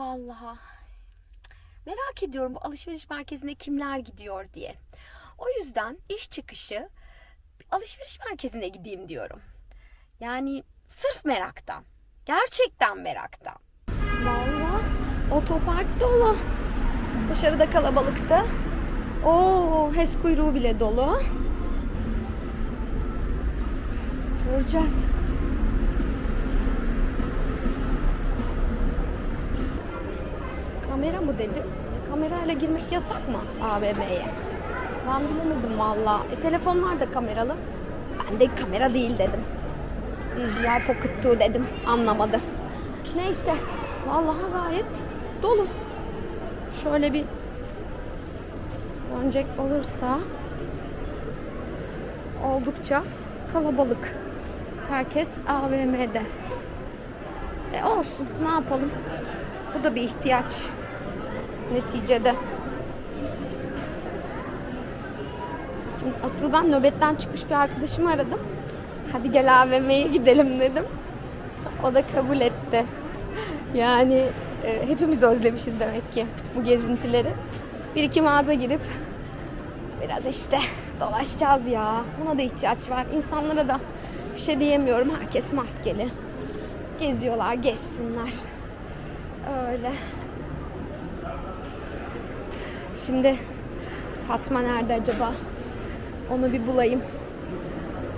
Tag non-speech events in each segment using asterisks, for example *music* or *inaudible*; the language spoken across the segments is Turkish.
Vallahi merak ediyorum bu alışveriş merkezine kimler gidiyor diye. O yüzden iş çıkışı alışveriş merkezine gideyim diyorum. Yani sırf meraktan. Gerçekten meraktan. Vallahi otopark dolu. Dışarıda kalabalıkta. Oo, HES kuyruğu bile dolu. Göreceğiz. Kamera mı dedim? E, kamerayla girmek yasak mı AVM'ye? Ben bilemedim valla. E, telefonlar da kameralı. Ben de kamera değil dedim. DJI Pocket 2 dedim. Anlamadı. Neyse. Vallahi gayet dolu. Şöyle bir dönecek olursa oldukça kalabalık. Herkes AVM'de. E olsun ne yapalım. Bu da bir ihtiyaç. Neticede. Şimdi asıl ben nöbetten çıkmış bir arkadaşımı aradım. Hadi gel AVM'ye gidelim dedim. O da kabul etti. Yani e, hepimiz özlemişiz demek ki bu gezintileri. Bir iki mağaza girip biraz işte dolaşacağız ya. Buna da ihtiyaç var. İnsanlara da bir şey diyemiyorum. Herkes maskeli. Geziyorlar, gezsinler. Öyle. Şimdi Fatma nerede acaba? Onu bir bulayım.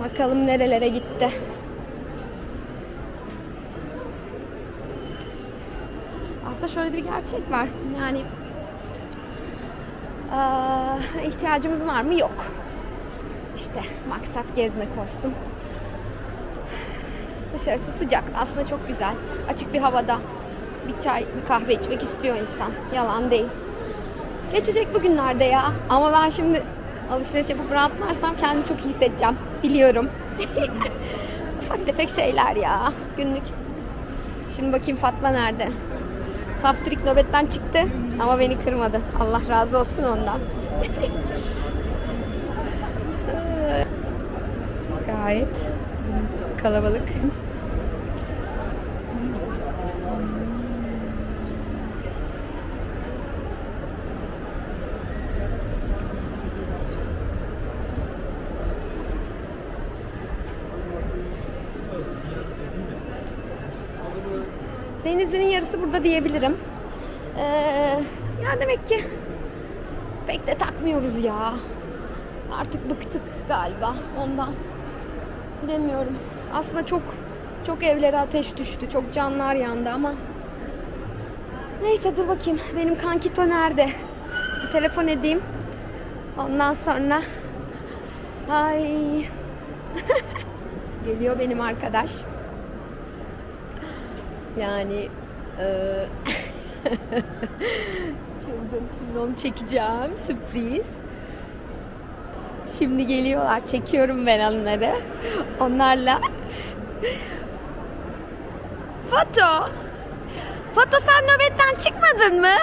Bakalım nerelere gitti. Aslında şöyle bir gerçek var. Yani ihtiyacımız var mı? Yok. İşte maksat gezmek olsun. Dışarısı sıcak. Aslında çok güzel. Açık bir havada bir çay, bir kahve içmek istiyor insan. Yalan değil. Geçecek bugünlerde ya. Ama ben şimdi alışveriş yapıp rahatlarsam kendimi çok iyi hissedeceğim. Biliyorum. *laughs* Ufak tefek şeyler ya. Günlük. Şimdi bakayım Fatma nerede? Saftirik nöbetten çıktı ama beni kırmadı. Allah razı olsun ondan. *laughs* Gayet kalabalık. Denizli'nin yarısı burada diyebilirim. Ee, ya demek ki pek de takmıyoruz ya. Artık bıktık galiba ondan. Bilemiyorum. Aslında çok çok evlere ateş düştü. Çok canlar yandı ama Neyse dur bakayım. Benim kankito nerede? Bir telefon edeyim. Ondan sonra ay *laughs* geliyor benim arkadaş. Yani *laughs* eee çılgın şimdi onu çekeceğim sürpriz. Şimdi geliyorlar çekiyorum ben onları. Onlarla Foto. Foto sen nöbetten çıkmadın mı?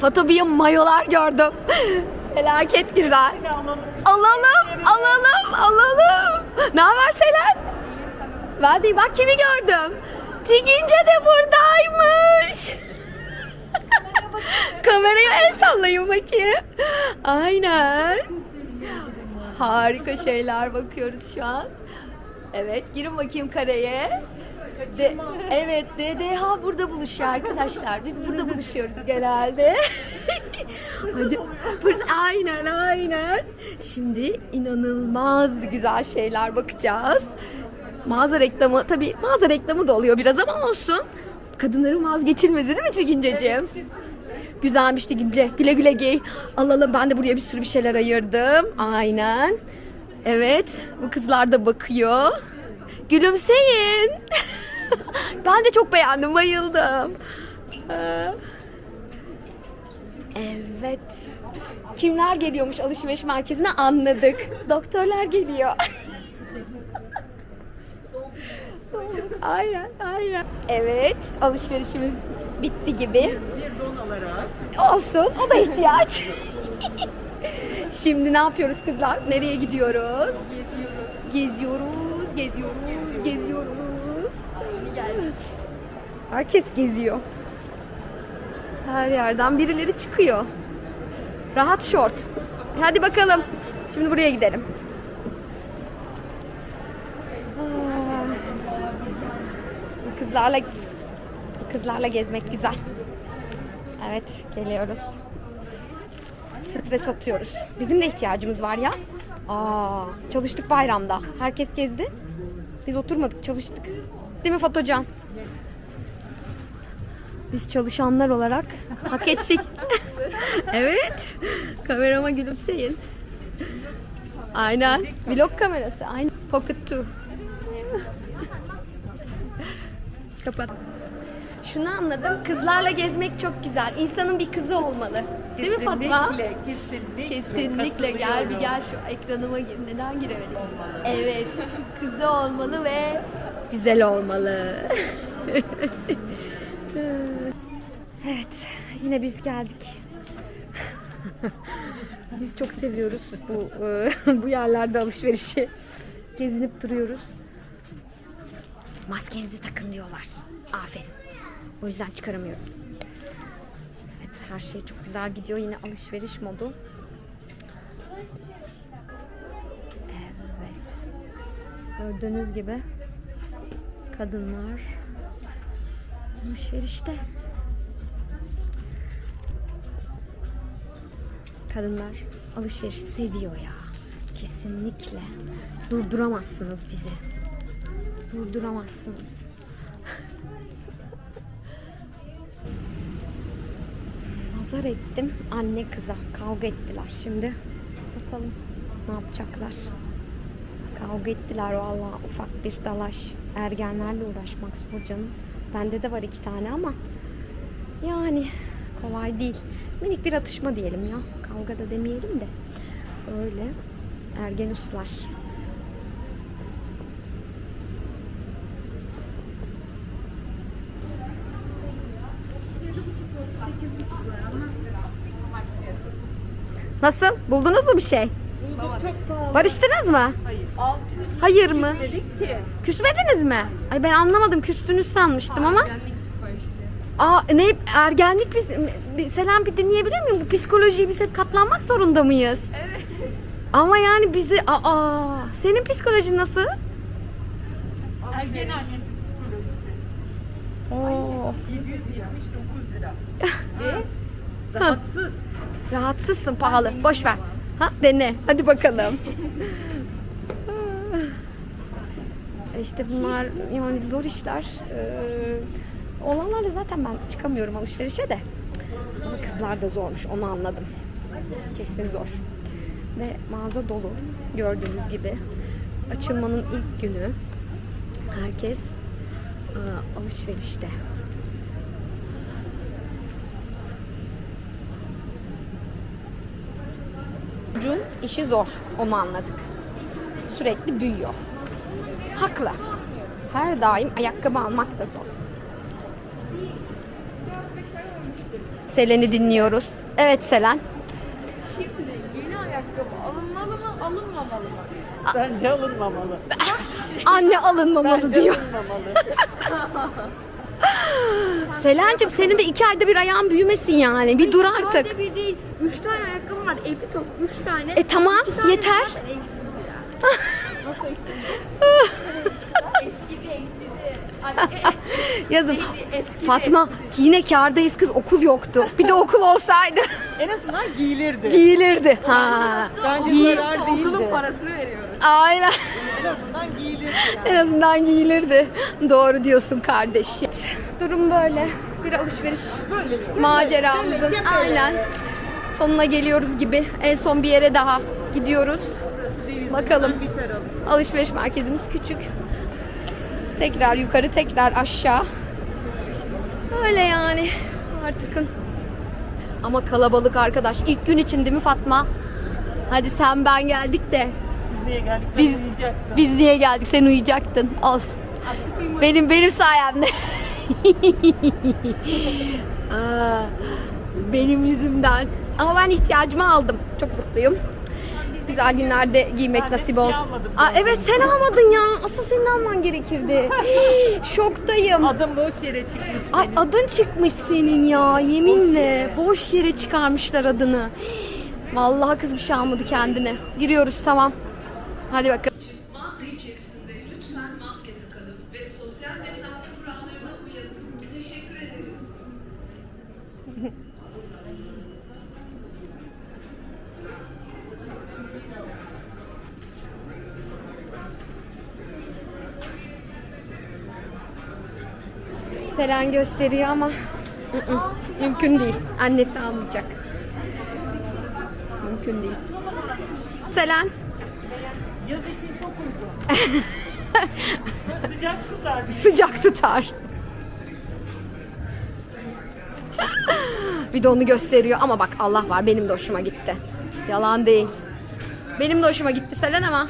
*laughs* Foto bir mayolar gördüm. Felaket güzel. Alalım, alalım, alalım. Ne haber Selen? Ben bak kimi gördüm. Tigince de buradaymış. *laughs* Kameraya el sallayın bakayım. Aynen. Harika şeyler bakıyoruz şu an. Evet girin bakayım kareye. De, evet DDH burada buluşuyor arkadaşlar. Biz burada buluşuyoruz genelde. *laughs* Hadi. Aynen aynen. Şimdi inanılmaz güzel şeyler bakacağız. Mağaza reklamı tabii mağaza reklamı da oluyor biraz ama olsun. Kadınların vazgeçilmezi değil mi Tiginceciğim? Güzelmiş Tigince. Güle güle giy. Alalım ben de buraya bir sürü bir şeyler ayırdım. Aynen. Evet bu kızlar da bakıyor. Gülümseyin. *laughs* ben de çok beğendim, bayıldım. Ee, Evet. Kimler geliyormuş alışveriş merkezine anladık. Doktorlar geliyor. *laughs* aynen, aynen. Evet, alışverişimiz bitti gibi. Bir don alarak Olsun, o da ihtiyaç. *laughs* Şimdi ne yapıyoruz kızlar? Nereye gidiyoruz? geziyoruz. Geziyoruz, geziyoruz, geziyoruz. Yeni geldik. Herkes geziyor. Her yerden birileri çıkıyor. Rahat şort. Hadi bakalım. Şimdi buraya gidelim. Aa, Kızlarla kızlarla gezmek güzel. Evet, geliyoruz. Stres atıyoruz. Bizim de ihtiyacımız var ya. Aa, çalıştık bayramda. Herkes gezdi. Biz oturmadık, çalıştık. Değil mi Fatocan? Biz çalışanlar olarak hak ettik. *laughs* evet. Kamerama gülümseyin. Aynen. Vlog kamerası. Aynen. Pocket 2. Kapat. Şunu anladım. Kızlarla gezmek çok güzel. İnsanın bir kızı olmalı. Değil mi Fatma? Kesinlikle, kesinlikle. Kesinlikle gel bir gel şu ekranıma gir. Neden giremedim? Evet. Kızı olmalı ve güzel olmalı. *laughs* evet. Yine biz geldik. biz çok seviyoruz bu e, *laughs* bu yerlerde alışverişi. Gezinip duruyoruz. Maskenizi takın diyorlar. Aferin. O yüzden çıkaramıyorum. Evet her şey çok güzel gidiyor. Yine alışveriş modu. Evet. Gördüğünüz gibi kadınlar alışverişte. Kadınlar alışverişi seviyor ya. Kesinlikle. Durduramazsınız bizi. Durduramazsınız. Nazar ettim anne kıza. Kavga ettiler. Şimdi bakalım ne yapacaklar. Kavga ettiler valla ufak bir dalaş. Ergenlerle uğraşmak zor canım. Bende de var iki tane ama yani kolay değil. Minik bir atışma diyelim ya. Kavga da demeyelim de. Öyle ergen uslar. Nasıl? Buldunuz mu bir şey? Bulduk çok pahalı. Barıştınız mı? Hayır. Hayır mı? Dedik ki. Küsmediniz mi? Ay ben anlamadım. Küstünüz sanmıştım ama. Aa ne ergenlik biz bir- Selam bir dinleyebilir miyim? Bu psikolojiyi biz hep katlanmak zorunda mıyız? Evet. Ama yani bizi aa senin psikolojin nasıl? Ergen annesi psikolojisi. Oo. 779 lira. Ve rahatsız. Rahatsızsın pahalı. Boş ver. Ha dene. Hadi bakalım. *laughs* işte bunlar yani zor işler. Ee, olanlarla zaten ben çıkamıyorum alışverişe de. Ama kızlar da zormuş onu anladım. Kesin zor. Ve mağaza dolu gördüğünüz gibi. Açılmanın ilk günü. Herkes alışverişte. Çocuğun işi zor. Onu anladık. Sürekli büyüyor. Haklı. Her daim ayakkabı almak da zor. Selen'i dinliyoruz. Evet Selen. Şimdi yeni ayakkabı alınmalı mı, alınmamalı mı? Bence alınmamalı. *laughs* Anne alınmamalı Bence diyor. alınmamalı. *laughs* Selen'cim senin de iki ayda bir ayağın büyümesin yani. Bir dur artık. Sadece bir değil, üç tane ayakkabım var. Epi top, üç tane. E tamam İki tane yeter. zaten eksildi ya. Nasıl eksildi? Eskidi, eksildi. Ay, e, *laughs* Yazım. neydi? Eskidi. Fatma yine kârdayız kız okul yoktu. Bir de okul olsaydı *laughs* en azından giyilirdi. giyilirdi. Ha. Bence Giy- zarar Okulun parasını veriyoruz. Aynen. En azından giyilirdi yani. En azından giyilirdi. Doğru diyorsun kardeşim. Durum böyle. Bir alışveriş maceramızın aynen sonuna geliyoruz gibi. En son bir yere daha gidiyoruz. Bakalım. Alışveriş merkezimiz küçük. Tekrar yukarı, tekrar aşağı. Öyle yani. Artıkın. Ama kalabalık arkadaş. İlk gün için değil mi Fatma? Hadi sen ben geldik de. Biz niye geldik? Biz- Biz uyuyacaksın. Biz niye geldik? Sen uyuyacaktın. Olsun. Benim benim sayemde. *laughs* Aa, benim yüzümden. Ama ben ihtiyacımı aldım. Çok mutluyum. Güzel günlerde giymek nasip şey olsun. Aa, evet sen almadın ya. Asıl senin senin alman gerekirdi. *laughs* Şoktayım. Adım boş yere çıkmış Ay benim. adın çıkmış senin ya yeminle. Boş yere çıkarmışlar adını. Vallahi kız bir şey almadı kendine. Giriyoruz tamam. Hadi bakalım. Selen gösteriyor ama ı-ı, mümkün değil. Annesi almayacak. Mümkün değil. Selen. Yaz için çok uygun. Sıcak tutar. sıcak tutar. bir de onu gösteriyor ama bak Allah var benim de hoşuma gitti. Yalan değil. Benim de hoşuma gitti Selen ama.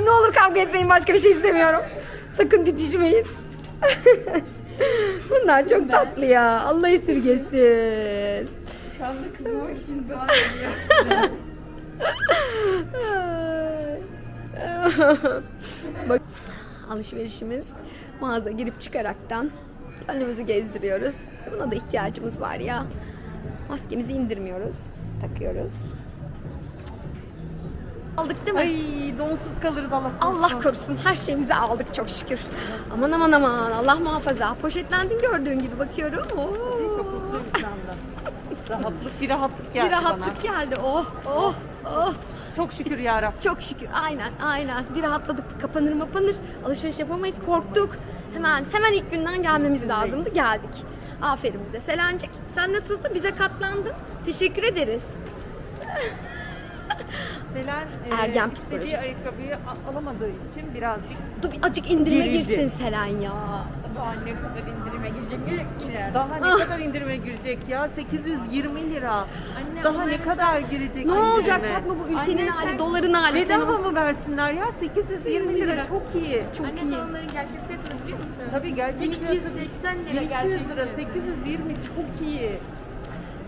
Ay ne olur kavga etmeyin başka bir şey istemiyorum. Sakın didişmeyin. *laughs* Bunlar çok tatlı ya. Allah esirgesin. Şu anda için dua ediyor. *laughs* Bak alışverişimiz mağaza girip çıkaraktan önümüzü gezdiriyoruz. Buna da ihtiyacımız var ya. Maskemizi indirmiyoruz. Takıyoruz. Aldık değil mi? Ay donsuz kalırız Allah korusun. Allah korusun her şeyimizi aldık çok şükür. Aman aman aman Allah muhafaza. Poşetlendin gördüğün gibi bakıyorum. Oo. Çok mutluyum şu anda. Rahatlık bir rahatlık geldi Bir rahatlık geldi. Oh oh oh. bana. Çok şükür ya Çok şükür. Aynen, aynen. Bir rahatladık. Kapanır mapanır. Alışveriş yapamayız. Korktuk. Hemen, hemen ilk günden gelmemiz lazımdı. Geldik. Aferin bize. Selencik, sen nasılsın? Bize katlandın. Teşekkür ederiz. Selen Ergen e, psikolojisi. istediği ayakkabıyı a- alamadığı için birazcık Dur bir acık indirime Gerildi. girsin Selen ya. Daha ne kadar indirime girecek girer. daha ne Ah. kadar indirime girecek ya? 820 lira. Anne, daha ne kadar girecek Ne indirime? olacak Fatma bu ülkenin Anne, hali, sen doların hali. Bedava mı versinler ya? 820 lira çok iyi. Çok Anne iyi. sen onların gerçek fiyatını biliyor musun? Tabii gerçek 1280 lira 1200 gerçek lira, fiyatı. 820 çok iyi.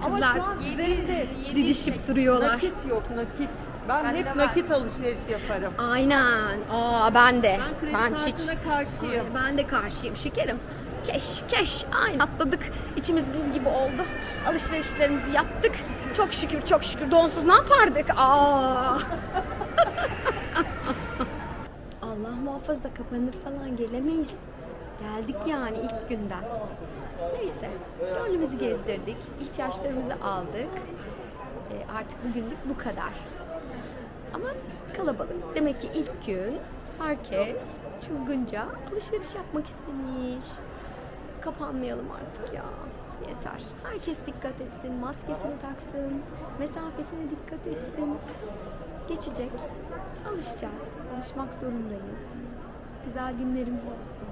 Ama Kızlar şu an üzerinde Didişip duruyorlar. nakit yok nakit. Ben, Bende hep nakit alışveriş yaparım. Aynen. Aa ben de. Ben kredi Ben karşıyım. Ben de karşıyım şekerim. Keş, keş. Aynen atladık. İçimiz buz gibi oldu. Alışverişlerimizi yaptık. Çok şükür, çok şükür. Donsuz ne yapardık? Aa. *laughs* Allah muhafaza kapanır falan gelemeyiz. Geldik yani ilk günden. Neyse, gönlümüzü gezdirdik, ihtiyaçlarımızı aldık. Ee, artık bugünlük bu kadar. Ama kalabalık. Demek ki ilk gün herkes çılgınca alışveriş yapmak istemiş. Kapanmayalım artık ya. Yeter. Herkes dikkat etsin, maskesini taksın, mesafesine dikkat etsin. Geçecek. Alışacağız. Alışmak zorundayız. Güzel günlerimiz olsun.